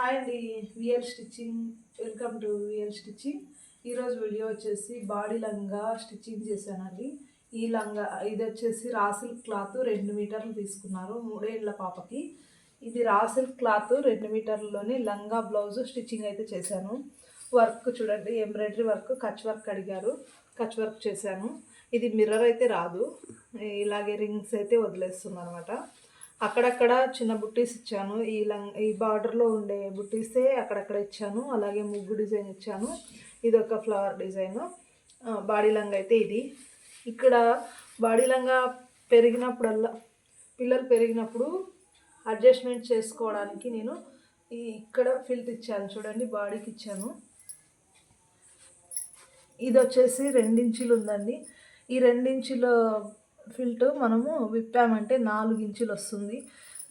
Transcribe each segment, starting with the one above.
Hi అండి VL stitching. Welcome to VL stitching. ఈరోజు video వచ్చేసి బాడీ లంగా స్టిచ్చింగ్ చేశానండి. ఈ లంగా ఇది వచ్చేసి రాసిల్ క్లాత్ రెండు మీటర్లు తీసుకున్నారు మూడేళ్ళ పాపకి. ఇది రాసిల్ క్లాత్ రెండు మీటర్లలోని లంగా బ్లౌజ్ స్టిచ్చింగ్ అయితే చేశాను. వర్క్ చూడండి ఎంబ్రాయిడరీ వర్క్ కచ్ వర్క్ అడిగారు. కచ్ వర్క్ చేశాను. ఇది మిర్రర్ అయితే రాదు. ఇలాగే రింగ్స్ అయితే వదిలేస్తుంది అనమాట అక్కడక్కడ చిన్న బుట్టీస్ ఇచ్చాను. ఈ లంగ్ ఈ బార్డర్లో ఉండే బుట్టీసే అక్కడక్కడ ఇచ్చాను. అలాగే ముగ్గు డిజైన్ ఇచ్చాను. ఇది ఒక ఫ్లవర్ డిజైన్. బాడీ లంగ్ అయితే ఇది. ఇక్కడ బాడీ లంగా పెరిగినప్పుడల్లా పిల్లలు పెరిగినప్పుడు అడ్జస్ట్మెంట్ చేసుకోవడానికి నేను ఈ ఇక్కడ ఫిల్ట్ ఇచ్చాను. చూడండి బాడీకి ఇచ్చాను. ఇది వచ్చేసి రెండించులు ఉందండి ఈ రెండించుల ఫిల్ట్ మనము విప్పామంటే నాలుగు ఇంచులు వస్తుంది.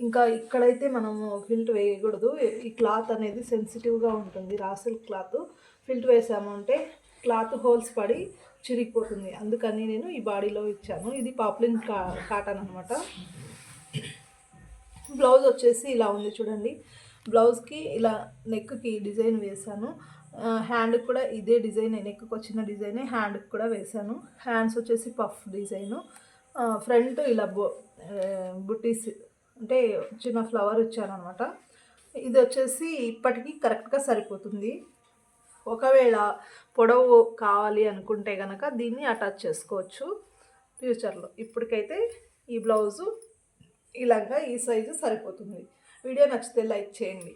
ఇంకా ఇక్కడైతే మనము ఫిల్ట్ వేయకూడదు. ఈ క్లాత్ అనేది సెన్సిటివ్గా ఉంటుంది. రాసిల్ క్లాత్ ఫిల్ట్ వేసామంటే క్లాత్ హోల్స్ పడి చిరిగిపోతుంది. అందుకని నేను ఈ బాడీలో ఇచ్చాను. ఇది పాప్లిన్ కా కాటన్ అనమాట బ్లౌజ్ వచ్చేసి ఇలా ఉంది చూడండి. బ్లౌజ్కి ఇలా నెక్కి డిజైన్ వేశాను హ్యాండ్కి కూడా ఇదే డిజైన్. నెక్కి వచ్చిన డిజైనే హ్యాండ్కి కూడా వేశాను హ్యాండ్స్ వచ్చేసి పఫ్ డిజైను. ఫ్రంట్ ఇలా బో బుట్టీస్ అంటే చిన్న ఫ్లవర్ ఇచ్చారనమాట ఇది వచ్చేసి ఇప్పటికీ కరెక్ట్గా సరిపోతుంది. ఒకవేళ పొడవు కావాలి అనుకుంటే కనుక దీన్ని అటాచ్ చేసుకోవచ్చు. ఫ్యూచర్లో ఇప్పటికైతే ఈ బ్లౌజు ఇలాగా ఈ సైజు సరిపోతుంది. వీడియో నచ్చితే లైక్ చేయండి.